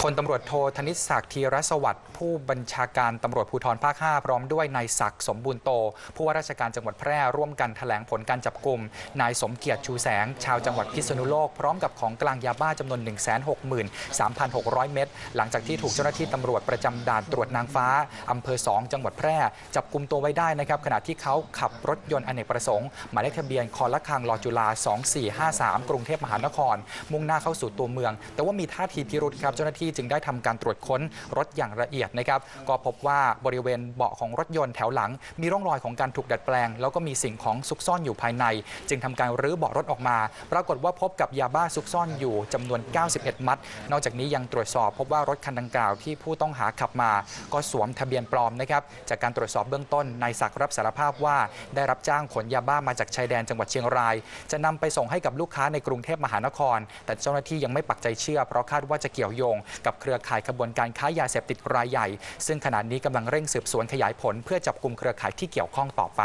พลตำรวจโทธนิตศักดิ์ธีรสวัสดิ์ผู้บัญชาการตำรวจภูธรภาค 5 พร้อมด้วยนายศักดิ์สมบูรณ์โต ผู้ว่าราชการจังหวัดแพร่ร่วมกันแถลงผลการจับกลุ่มนายสมเกียรติชูแสง ชาวจังหวัดพิษณุโลก พร้อมกับของกลางยาบ้าจำนวน 163,600 เม็ดหลังจากที่ถูกเจ้าหน้าที่ตำรวจประจำด่านตรวจนางฟ้าอำเภอ 2 จังหวัดแพร่ จับกลุ่มตัวไว้ได้นะครับขณะที่เขาขับรถยนต์อเนกประสงค์หมายเลขทะเบียนคอละคังลอจุฬา2453 กรุงเทพมหานคร มุ่งหน้าเข้าสู่ตัวเมือง แต่ว่ามีท่าทีพิรุธครับเจ้าหน้าที่จึงได้ทำการตรวจค้นรถอย่างละเอียดนะครับก็พบว่าบริเวณเบาะของรถยนต์แถวหลัง มีร่องรอยของการถูกดัดแปลง แล้วก็มีสิ่งของซุกซ่อนอยู่ภายใน จึงทำการรื้อเบาะรถออกมา ปรากฏว่าพบกับยาบ้าซุกซ่อนอยู่จำนวน 91 มัด นอกจากนี้ยังตรวจสอบพบว่ารถคันดังกล่าวที่ผู้ต้องหาขับมา ก็สวมทะเบียนปลอมนะครับจากการตรวจสอบเบื้องต้นนายศักดิ์รับสารภาพว่าได้รับจ้างขนยาบ้ามาจากชายแดนจังหวัดเชียงราย จะนำไปส่งให้กับลูกค้าในกรุงเทพมหานคร แต่เจ้าหน้าที่ยังไม่ปักใจเชื่อเพราะคาดว่าจะเกี่ยวโยง กับเครือข่ายขบวนการค้ายาเสพติดรายใหญ่ ซึ่งขณะนี้กำลังเร่งสืบสวนขยายผล เพื่อจับกลุ่มเครือข่ายที่เกี่ยวข้องต่อไป